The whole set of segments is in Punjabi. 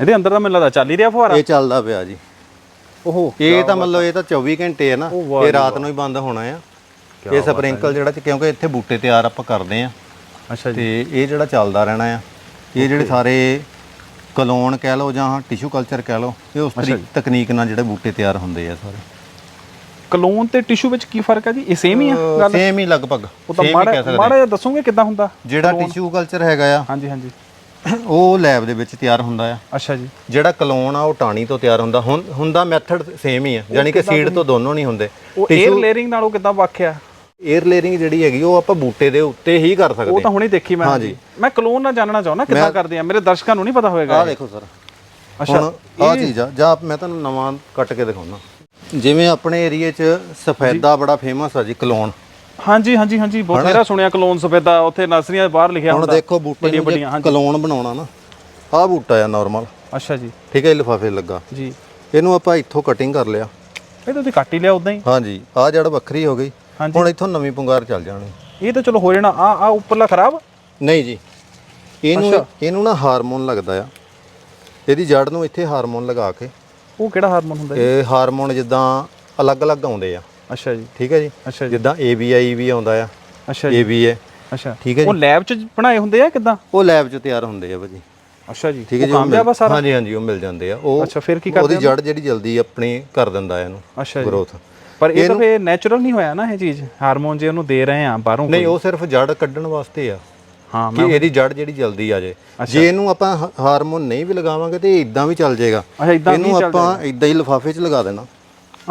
ਇਹਦੇ ਅੰਦਰ ਤਾਂ ਮੈਨੂੰ ਲੱਗਦਾ ਚੱਲ ਹੀ ਰਿਹਾ ਫੁਹਾਰਾ। ਇਹ ਚੱਲਦਾ ਪਿਆ ਜੀ। ਓਹੋ। ਇਹ ਤਾਂ ਮਤਲਬ ਇਹ ਤਾਂ 24 ਘੰਟੇ ਹੈ ਨਾ। ਇਹ ਰਾਤ ਨੂੰ ਹੀ ਬੰਦ ਹੋਣਾ ਆ। ਇਹ ਸਪ੍ਰਿੰਕਲ ਜਿਹੜਾ ਕਿਉਂਕਿ ਇੱਥੇ ਬੂਟੇ ਤਿਆਰ ਆਪਾਂ ਕਰਦੇ ਆ। ਅੱਛਾ ਜੀ। ਤੇ ਇਹ ਜਿਹੜਾ ਚੱਲਦਾ ਰਹਿਣਾ ਆ। ਇਹ ਜਿਹੜੇ ਸਾਰੇ ਕਲੋਨ ਕਹਿ ਲਓ ਜਾਂ ਟਿਸ਼ੂ ਕਲਚਰ ਕਹਿ ਲਓ ਇਹ ਉਸ ਤਰੀ ਤਕਨੀਕ ਨਾਲ ਜਿਹੜੇ ਬੂਟੇ ਤਿਆਰ ਹੁੰਦੇ ਆ ਸਾਰੇ। ਕਲੋਨ ਤੇ ਟਿਸ਼ੂ ਵਿੱਚ ਕੀ ਫ਼ਰਕ ਹੈ ਜੀ? ਇਹ ਸੇਮ ਹੀ ਆ ਗੱਲ? ਸੇਮ ਹੀ ਲਗਭਗ। ਉਹ ਤਾਂ ਮਾੜਾ ਮਾੜਾ ਜਿਹਾ ਦੱਸੋਗੇ ਕਿੱਦਾਂ ਹੁੰਦਾ ਜਿਹੜਾ ਟਿਸ਼ੂ ਕਲਚਰ ਹੈਗਾ ਆ। ਹਾਂਜੀ ਹਾਂਜੀ। ਉਹ ਲੈਬ ਦੇ ਵਿੱਚ ਤਿਆਰ ਹੁੰਦਾ ਆ। ਅੱਛਾ ਜੀ। ਜਿਹੜਾ ਕਲੋਨ ਆ ਉਹ ਟਾਣੀ ਤੋਂ ਤਿਆਰ ਹੁੰਦਾ। ਹੁਣ ਹੁੰਦਾ ਮੈਥਡ ਸੇਮ ਹੀ ਆ। ਯਾਨੀ ਕਿ ਸੀਡ ਤੋਂ ਦੋਨੋਂ ਨਹੀਂ ਹੁੰਦੇ। ਉਹ 에ਅਰ ਲੇਅਰਿੰਗ ਨਾਲੋਂ ਕਿੱਦਾਂ ਵਾਕਿਆ 에ਅਰ ਲੇਅਰਿੰਗ ਜਿਹੜੀ ਹੈਗੀ ਉਹ ਆਪਾਂ ਬੂਟੇ ਦੇ ਉੱਤੇ ਹੀ ਕਰ ਸਕਦੇ ਉਹ ਤਾਂ ਹੁਣੇ ਦੇਖੀ ਮੈਂ। ਹਾਂਜੀ। ਮੈਂ ਕਲੋਨ ਨਾਲ ਜਾਣਨਾ ਚਾਹੁੰਦਾ ਕਿੱਦਾਂ ਕਰਦੇ ਆ? ਮੇਰੇ ਦਰਸ਼ਕਾਂ ਨੂੰ ਨਹੀਂ ਪਤਾ ਹੋਵੇਗਾ ਆ ਦੇਖੋ ਸਰ। ਅੱਛਾ। ਹੁਣ ਆ ਚੀਜ਼ ਆ। ਜਾਂ ਮੈਂ ਤੁਹਾਨੂੰ ਨਵਾਂ ਕੱਟ ਕੇ ਦਿਖਾਉਣਾ। ਜਿਵੇਂ ਆਪਣੇ ਏਰੀਏ 'ਚ ਸਫੈਦਾ ਬੜਾ ਫੇਮਸ ਆ ਜੀ ਕਲੋਨ। ਹਾਂਜੀ ਹਾਂਜੀ ਹਾਂਜੀ ਬਹੁਤ ਮੇਰਾ ਸੁਣਿਆ ਕਲੋਨ ਸਫੇਦਾ ਉੱਥੇ ਨਰਸਰੀਆਂ ਬਾਹਰ ਲਿਖਿਆ ਹੁਣ ਹੁੰਦਾ। ਦੇਖੋ ਬੂਟੇ ਨੂੰ ਜੇ ਕਲੋਨ ਬਣਾਉਣਾ ਨਾ ਆਹ ਬੂਟਾ ਆ ਨਾਰਮਲ ਅੱਛਾ ਜੀ। ਠੀਕ ਹੈ ਲਿਫਾਫੇ ਲੱਗਾ। ਜੀ। ਇਹਨੂੰ ਆਪਾਂ ਇੱਥੋਂ ਕਟਿੰਗ ਕਰ ਲਿਆ। ਇਹ ਤਾਂ ਤੁਸੀਂ ਕੱਟ ਹੀ ਲਿਆ ਉਦਾਂ ਹੀ। ਹਾਂਜੀ ਆਹ ਜੜ ਵੱਖਰੀ ਹੋ ਗਈ। ਹਾਂਜੀ। ਹੁਣ ਇੱਥੋਂ ਨਵੀਂ ਪੁੰਗਾਰ ਚੱਲ ਜਾਣੀ। ਇਹ ਤਾਂ ਚਲੋ ਹੋ ਜਾਣਾ ਆ ਆ ਉੱਪਰਲਾ ਖਰਾਬ? ਨਹੀਂ ਜੀ। ਇਹਨੂੰ ਇਹਨੂੰ ਨਾ ਹਾਰਮੋਨ ਲੱਗਦਾ ਆ। ਇਹਦੀ ਜੜ ਨੂੰ ਇੱਥੇ ਹਾਰਮੋਨ ਲਗਾ ਕੇ। ਉਹ ਕਿਹੜਾ ਹਾਰਮੋਨ ਹੁੰਦਾ ਜੀ? ਇਹ ਹਾਰਮੋਨ ਜਿੱਦਾਂ ਅਲੱਗ-ਅਲੱਗ ਆਉਂਦੇ ਆ। ਅੱਛਾ ਜੀ ਠੀਕ ਹੈ ਜੀ। ਅੱਛਾ ਜੀ। ਜਿੱਦਾਂ ABI ਵੀ ਆਉਂਦਾ ਆ ਅੱਛਾ ਜੀ। ABA ਅੱਛਾ। ਠੀਕ ਹੈ ਉਹ ਲੈਬ 'ਚ ਬਣਾਏ ਹੁੰਦੇ ਆ ਕਿੱਦਾਂ? ਉਹ ਲੈਬ 'ਚ ਤਿਆਰ ਹੁੰਦੇ ਆ ਭਾਜੀ। ਅੱਛਾ ਜੀ। ਠੀਕ ਹੈ ਜੀ ਉਹ ਕਾਮਯਾਬ ਆ ਸਾਰਾ? ਹਾਂਜੀ ਹਾਂਜੀ ਉਹ ਮਿਲ ਜਾਂਦੇ ਆ। ਉਹ ਅੱਛਾ ਫਿਰ ਕੀ ਉਹਦੀ ਕਰਦੇ ਜੜ ਜਿਹੜੀ ਜਲਦੀ ਆਪਣੀ ਕਰ ਦਿੰਦਾ ਇਹਨੂੰ ਅੱਛਾ ਜੀ। ਗਰੋਥ ਪਰ ਇਹ ਤਾਂ ਫੇ ਨੈਚੁਰਲ ਨਹੀਂ ਹੋਇਆ ਨਾ ਇਹ ਚੀਜ਼। ਹਾਰਮੋਨ ਜੇ ਉਹਨੂੰ ਦੇ ਰਹੇ ਆ ਬਾਹਰੋਂ ਨਹੀਂ ਉਹ ਸਿਰਫ ਜੜ ਕੱਢਣ ਵਾਸਤੇ ਆ। ਹਾਂ ਕਿ ਇਹਦੀ ਜੜ ਜਿਹੜੀ ਜਲਦੀ ਆ ਜੇ। ਜੇ ਇਹਨੂੰ ਆਪਾਂ ਹਾਰਮੋਨ ਨਹੀਂ ਵੀ ਲਗਾਵਾਂਗੇ ਤੇ ਇਦਾਂ ਵੀ ਚੱਲ ਜਾਏਗਾ ਅੱਛਾ ਇਦਾਂ ਇਹਨੂੰ ਆਪਾਂ ਇਦਾਂ ਹੀ ਲਿਫਾਫੇ 'ਚ ਲਗਾ ਦੇਣਾ।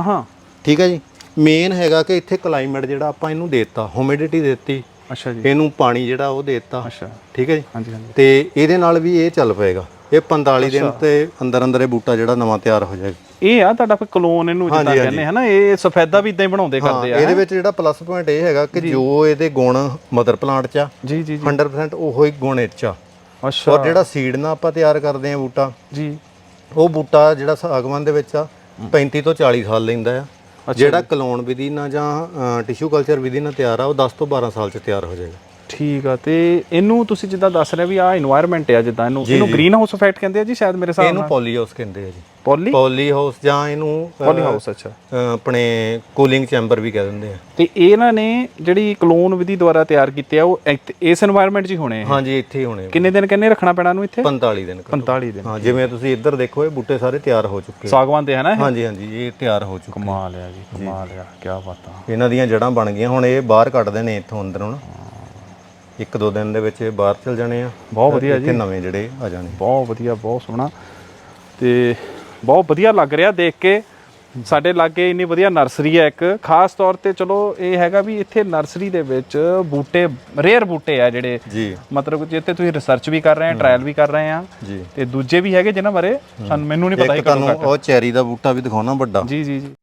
ਹਾਂ। ਠੀਕ ਹੈ ਜੀ। ਮੇਨ ਹੈਗਾ ਕਿ ਇੱਥੇ ਕਲਾਈਮੇਟ ਜਿਹੜਾ ਆਪਾਂ ਇਹਨੂੰ ਦੇਤਾ ਹਿਊਮਿਡਿਟੀ ਦਿੱਤੀ। ਅੱਛਾ ਜੀ। ਇਹਨੂੰ ਪਾਣੀ ਜਿਹੜਾ ਉਹ ਦੇਤਾ। ਅੱਛਾ। ਠੀਕ ਹੈ ਜੀ? ਹਾਂਜੀ ਹਾਂਜੀ। ਤੇ ਇਹਦੇ ਨਾਲ ਵੀ ਇਹ ਚੱਲ ਪਏਗਾ। ਇਹ 45 ਦਿਨ ਤੇ ਅੰਦਰ ਅੰਦਰ ਇਹ ਬੂਟਾ ਜਿਹੜਾ ਨਵਾਂ ਤਿਆਰ ਹੋ ਜਾਏਗਾ। ਇਹ ਆ ਤੁਹਾਡਾ ਫਿਰ ਕਲੋਨ ਇਹਨੂੰ ਜਿੱਦਾਂ ਕਹਿੰਦੇ ਹਨਾ? ਇਹ ਸਫੈਦਾ ਵੀ ਇਦਾਂ ਹੀ ਬਣਾਉਂਦੇ ਕਰਦੇ ਆ ਇਹਦੇ ਵਿੱਚ ਜਿਹੜਾ ਪਲੱਸ ਪੁਆਇੰਟ ਇਹ ਹੈਗਾ ਕਿ ਜੋ। ਇਹਦੇ ਗੁਣ ਮਦਰ ਪਲਾਂਟ 'ਚ ਆ ਜੀ ਜੀ 100% ਉਹੋ ਹੀ ਗੁਣ ਇਹ 'ਚ ਆ। ਅੱਛਾ। ਔਰ ਜਿਹੜਾ ਸੀਡ ਨਾਲ ਆਪਾਂ ਤਿਆਰ ਕਰਦੇ ਆ ਬੂਟਾ ਜੀ। ਉਹ ਬੂਟਾ ਜਿਹੜਾ ਸਾਗਵਾਨ ਦੇ ਵਿੱਚ ਆ 35 ਤੋਂ 40 ਸਾਲ ਲੈਂਦਾ ਆ। ਜਿਹੜਾ ਕਲੋਨ ਵਿਧੀ ਨਾਲ ਜਾਂ ਟਿਸ਼ੂ ਕਲਚਰ ਵਿਧੀ ਨਾਲ ਤਿਆਰ ਆ ਉਹ 10 ਤੋਂ 12 ਸਾਲ 'ਚ ਤਿਆਰ ਹੋ ਜਾਏਗਾ। ਠੀਕ ਆ ਤੇ ਇਹਨੂੰ ਤੁਸੀਂ ਜਿੱਦਾਂ ਦੱਸ ਰਹੇ ਵੀ ਆ এনवायरमेंट ਆ ਜਿੱਦਾਂ ਇਹਨੂੰ ਇਹਨੂੰ ਗ੍ਰੀਨ ਹਾਊਸ ਇਫੈਕਟ ਕਹਿੰਦੇ ਆ ਜੀ ਸ਼ਾਇਦ ਮੇਰੇ ਹਿਸਾਬ ਇਹਨੂੰ ਪੋਲੀ ਹਾਊਸ ਕਹਿੰਦੇ ਆ ਜੀ। ਪੋਲੀ ਪੋਲੀ ਹਾਊਸ ਜਾਂ ਇਹਨੂੰ ਪੋਲੀ ਹਾਊਸ ਅੱਛਾ। ਆਪਣੇ ਕੂਲਿੰਗ ਚੈਂਬਰ ਵੀ ਕਹਿ ਦਿੰਦੇ ਆ। ਤੇ ਇਹਨਾਂ ਨੇ ਜਿਹੜੀ ਕਲੋਨ ਵਿਧੀ ਦੁਆਰਾ ਤਿਆਰ ਕੀਤੇ ਆ ਉਹ ਇਸ এনवायरमेंट 'ਚ ਹੀ ਹੋਣੇ ਆ ਹਾਂਜੀ ਇੱਥੇ ਹੀ ਹੋਣੇ ਕਿੰਨੇ ਦਿਨ ਕਹਿੰਦੇ ਰੱਖਣਾ ਪੈਣਾ ਇਹਨੂੰ ਇੱਥੇ? 45 ਦਿਨ 45 ਦਿਨ। ਹਾਂ ਜਿਵੇਂ ਤੁਸੀਂ ਇੱਧਰ ਦੇਖੋ ਇਹ ਬੂਟੇ ਸਾਰੇ ਤਿਆਰ ਹੋ ਚੁੱਕੇ ਸਾਗਵਾਨ ਦੇ ਹੈ ਨਾ ਹਾਂਜੀ ਹਾਂਜੀ ਇਹ ਤਿਆਰ ਹੋ ਚੁੱਕੇ ਕਮਾਲ ਆ ਜੀ ਕਮਾਲ ਆ ਕੀ ਬਾਤ। ਇਹਨਾਂ ਦੀਆਂ ਜੜਾਂ ਬਣ ਗਈਆਂ ਹੁਣ ਇਹ ਬਾਹਰ ਕੱਢਦੇ ਨੇ ਇੱਥੋਂ ਅੰਦਰੋਂ ਨਾ। ਇੱਕ ਦੋ ਦਿਨ ਦੇ ਵਿੱਚ ਇਹ ਬਾਹਰ ਚਲ ਜਾਣੇ ਆ। ਬਹੁਤ ਵਧੀਆ ਇੱਥੇ ਨਵੇਂ ਜਿਹੜੇ ਆ ਜਾਣੇ। ਬਹੁਤ ਵਧੀਆ ਬਹੁਤ ਸੋਹਣਾ। ਤੇ ਬਹੁਤ ਵਧੀਆ ਲੱਗ ਰਿਹਾ ਦੇਖ ਕੇ। ਸਾਡੇ ਲਾਗੇ ਇੰਨੀ ਵਧੀਆ ਨਰਸਰੀ ਹੈ ਇੱਕ। ਖਾਸ ਤੌਰ ਤੇ ਚਲੋ ਇਹ ਹੈਗਾ ਵੀ ਇੱਥੇ ਨਰਸਰੀ ਦੇ ਵਿੱਚ ਬੂਟੇ ਰੇਅਰ ਬੂਟੇ ਆ ਜਿਹੜੇ। ਜੀ। ਮਤਲਬ ਜਿੱਤੇ ਤੁਸੀਂ ਰਿਸਰਚ ਵੀ ਕਰ ਰਹੇ ਆ ਟ੍ਰਾਇਲ ਵੀ ਕਰ ਰਹੇ ਆ। ਜੀ। ਤੇ ਦੂਜੇ ਵੀ ਹੈਗੇ ਜਿਨ੍ਹਾਂ ਬਾਰੇ ਸਾਨੂੰ ਮੈਨੂੰ ਨਹੀਂ ਪਤਾ ਇੱਕ ਹੀ ਤੁਹਾਨੂੰ ਉਹ ਚੈਰੀ ਦਾ ਬੂਟਾ ਵੀ ਦਿਖਾਉਣਾ ਵੱਡਾ। ਜੀ ਜੀ ਜੀ।